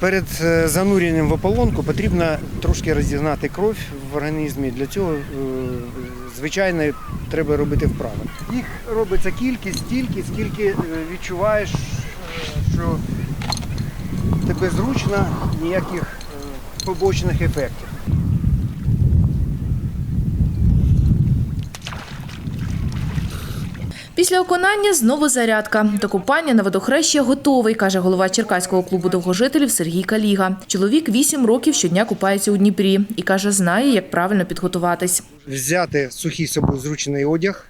Перед е, зануренням в ополонку потрібно трошки розігнати кров в організмі. Для цього, е, звичайно, треба робити вправи. Їх робиться кількість стільки, скільки е, відчуваєш, що тебе зручно, ніяких побочних ефектів. Після оконання знову зарядка. До купання на водохреща готовий, каже голова Черкаського клубу довгожителів Сергій Каліга. Чоловік вісім років щодня купається у Дніпрі і каже, знає, як правильно підготуватись. Взяти сухий собою зручний одяг,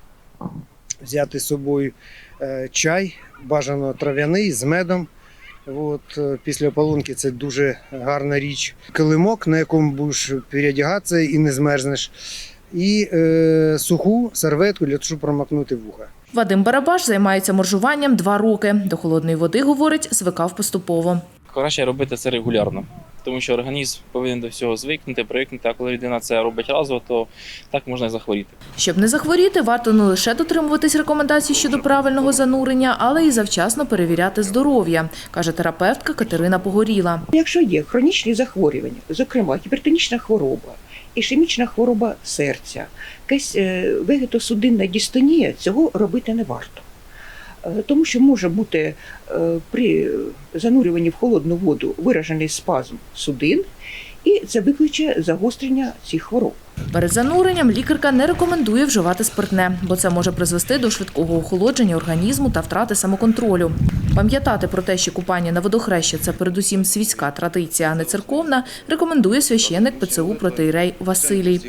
взяти з собою е, чай, бажано трав'яний з медом. От, е, після ополонки це дуже гарна річ. Килимок, на якому будеш переодягатися і не змерзнеш. І е, суху серветку для того, щоб промокнути вуха. Вадим Барабаш займається моржуванням два роки. До холодної води, говорить, звикав поступово. Краще робити це регулярно, тому що організм повинен до всього звикнути, привикнути, а коли людина це робить разово, то так можна і захворіти. Щоб не захворіти, варто не лише дотримуватись рекомендацій щодо правильного занурення, але й завчасно перевіряти здоров'я, каже терапевтка Катерина Погоріла. Якщо є хронічні захворювання, зокрема гіпертонічна хвороба, ішемічна хвороба серця, якась е, вегетосудинна дистонія, цього робити не варто. Е, Тому що може бути е, при занурюванні в холодну воду виражений спазм судин, і це викличе загострення цих хвороб. Перед зануренням лікарка не рекомендує вживати спиртне, бо це може призвести до швидкого охолодження організму та втрати самоконтролю. Пам'ятати про те, що купання на водохреща – це передусім світська традиція, а не церковна, рекомендує священник ПЦУ протиєрей Василій.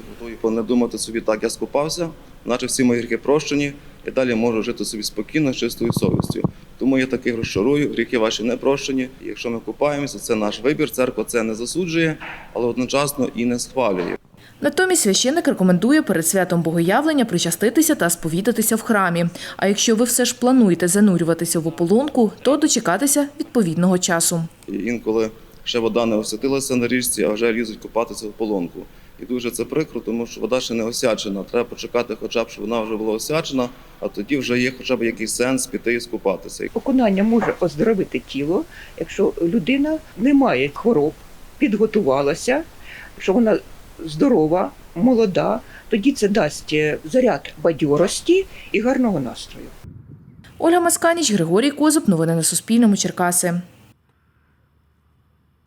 Не думати собі, так я скупався, наче всі мої гріхи прощені, і далі можу жити собі спокійно, з чистою совістю. Тому я таких розчарую, гріхи ваші не прощені. Якщо ми купаємося, це наш вибір. Церква це не засуджує, але одночасно і не схвалює. Натомість священник рекомендує перед святом богоявлення причаститися та сповідатися в храмі. А якщо ви все ж плануєте занурюватися в ополонку, то дочекатися відповідного часу. Інколи ще вода не освятилася на річці, а вже лізуть купатися в полонку. І дуже це прикро, тому що вода ще не осячена. Треба почекати, хоча б щоб вона вже була осячена, а тоді вже є хоча б якийсь сенс піти і скупатися. Окунання може оздоровити тіло, якщо людина не має хвороб, підготувалася, що вона здорова, молода, тоді це дасть е, заряд бадьорості і гарного настрою. Ольга Масканіч, Григорій Козуб. Новини на Суспільному. Черкаси.